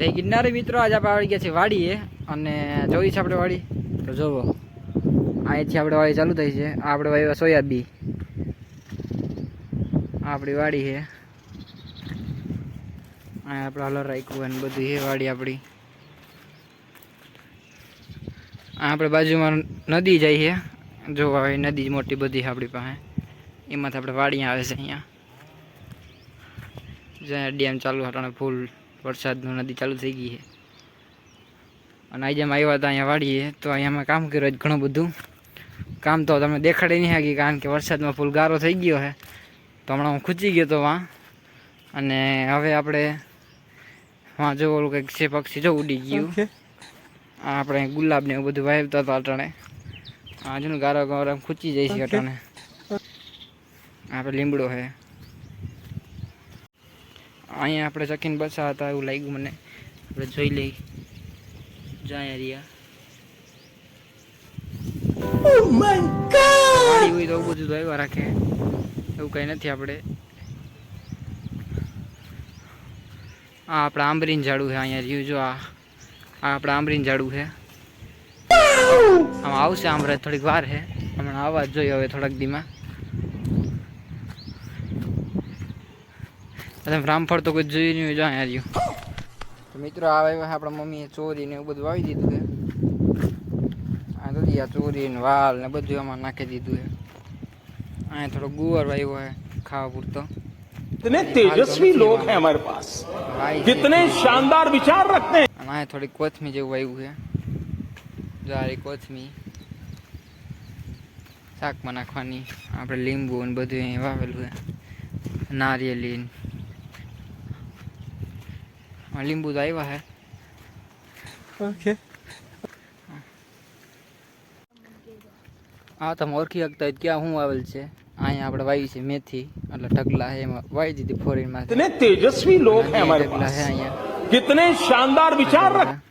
જય ગિરનારી મિત્રો આજે આપણે આવી ગયા છે વાડીએ અને જોઈ છે આપણે વાડી? તો જોવો. અહીંથી આપણે વાડી ચાલુ થઈ છે. આપણે વાવ્યા સોયાબી આપણી વાડી છે. અહીંયા આપણે હલર રાખ્યું અને બધું છે વાડી આપણી. આ આપણે બાજુમાં નદી જાય છે. જો હવે નદી મોટી બધી છે આપણી પાસે. એમાંથી આપણે વાડી આવે છે અહીંયા. જ્યાં ડેમ ચાલુ હતા ફૂલ વરસાદનું નદી ચાલુ થઈ ગઈ છે. અને આજે અમે આવ્યા હતા અહીંયા વાડીએ તો અહીંયા અમે કામ કર્યું છે ઘણું બધું. કામ તો તમને દેખાડી નહીં શકી કારણ કે વરસાદમાં ફૂલ ગારો થઈ ગયો છે. તો હમણાં હું ખૂચી ગયો હતો વાં. અને હવે આપણે વાં જો ઓલું કંઈક છે પક્ષી જો ઉડી ગયું. આ આપણે ગુલાબને એવું બધું વાવતા હતા અટાણે. આ ગારો ગારો ખૂચી જાય છે અટાણે. આપણે લીમડો છે. અહીંયા આપણે ચકીને બસા હતા એવું લાગ્યું મને. આપણે જોઈ લઈ. જાય રહ્યા. વાડી હોય તો બધું તો રાખે. એવું કંઈ નથી આપણે. આ આપણે આંબરીન ઝાડું છે અહીંયા રહ્યું જો આ આ આપણે આંબરીન ઝાડું છે. આમ આવશે આંબરે થોડીક વાર છે. હમણાં આવવા જ જોઈએ હવે થોડાક દીમાં. તમે રામફળ તો કોઈ જોયું નહીં હોય જો અહીંયા રહ્યું તો મિત્રો આ વાવ્યા આપણા મમ્મીએ ચોરી ને એવું બધું વાવી દીધું છે આ તો આ ચોરી ને વાલ ને બધું એમાં નાખી દીધું છે અહીંયા થોડો ગુવાર વાવ્યો છે ખાવા પૂરતો कितने तेजस्वी लोग हैं हमारे पास વાઈ છે. कितने शानदार विचार रखते हैं અને અહીંયા થોડી કોથમી જેવું વાવ્યું છે જારી કોથમી શાકમાં નાખવાની આપણે લીંબુ ને બધું અહીં વાવેલું છે નારિયેલી ને. આ લીંબુ તો આવ્યા હે ઓકે આ તમે ઓળખી શકતા ક્યાં હું આવેલ છે અહીંયા આપણે વાવી છે મેથી એટલે ઢગલા હે એમાં વાવી દીધી ફોરેનમાં તેજસ્વી લોક હે હમારે પાસ કિતને શાનદાર વિચાર રખ